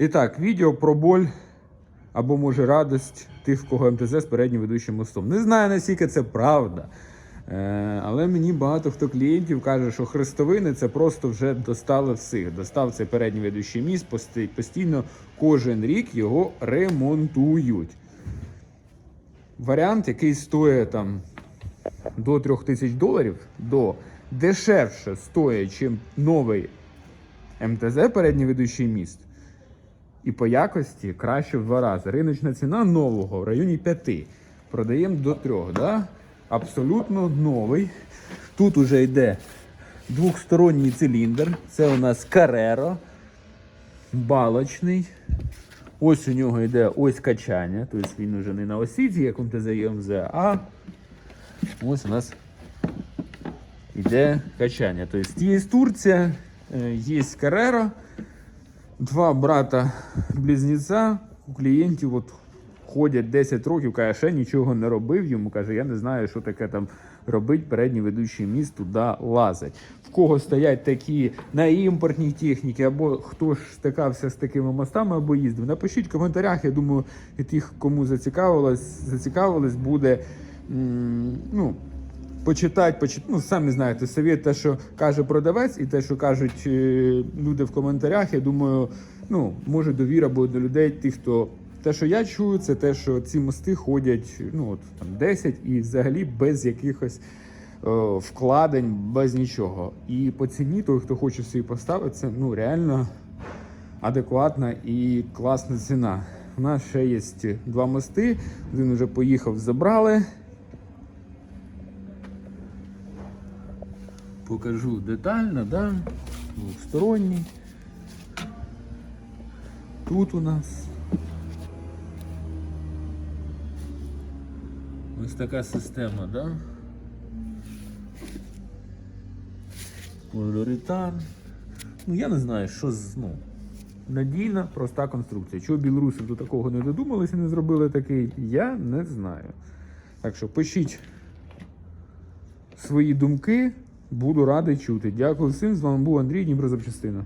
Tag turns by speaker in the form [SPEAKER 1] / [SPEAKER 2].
[SPEAKER 1] І так, відео про боль або може радость тих, в кого МТЗ з переднім ведучим мостом. Не знаю, наскільки це правда. Е, але мені багато хто клієнтів каже, що хрестовини це просто вже достали всіх. Достав цей передній ведучий міст, постійно кожен рік його ремонтують. Варіант, який стоїть там до 3000 доларів, до дешевше стоїть, чим новий МТЗ передній ведучий міст. І по якості краще в два рази. Риночна ціна нового в районі 5. Продаємо до 3. Да? Абсолютно новий. Тут уже йде двохсторонній циліндр. Це у нас Carrero. Балочний. Ось у нього йде ось качання. Тобто він вже не на осіці, як МТЗ ЄМЗ, а ось у нас йде качання. Тобто є Турція, е, є Carrero. Два брата близнеця у клієнтів от ходять 10 років, каже, ще нічого не робив. Йому каже, я не знаю, що таке там робить передній ведучий міст туди лазить. В кого стоять такі на імпортній техніці, або хто ж стикався з такими мостами, або їздив. Напишіть в коментарях. Я думаю, і тих, кому зацікавилось, зацікавилось, буде. ну, почитати, почит... ну самі знаєте, совет те, що каже продавець, і те, що кажуть е, люди в коментарях. Я думаю, ну може довіра буде до людей, тих, хто те, що я чую, це те, що ці мости ходять ну от там 10 і взагалі без якихось. е, Вкладень без нічого. І по ціні той, хто хоче собі поставити, це ну реально адекватна і класна ціна. У нас ще є два мости. Один вже поїхав, забрали. Покажу детально, да? Двухсторонній. Тут у нас. Ось така система, да? Поліуретан. Ну я не знаю, що з. Ну, надійна, проста конструкція. Чого білоруси до такого не додумалися, не зробили такий, я не знаю. Так що пишіть свої думки. Буду радий чути. Дякую всім. З вами був Андрій Дніпро Запчастина.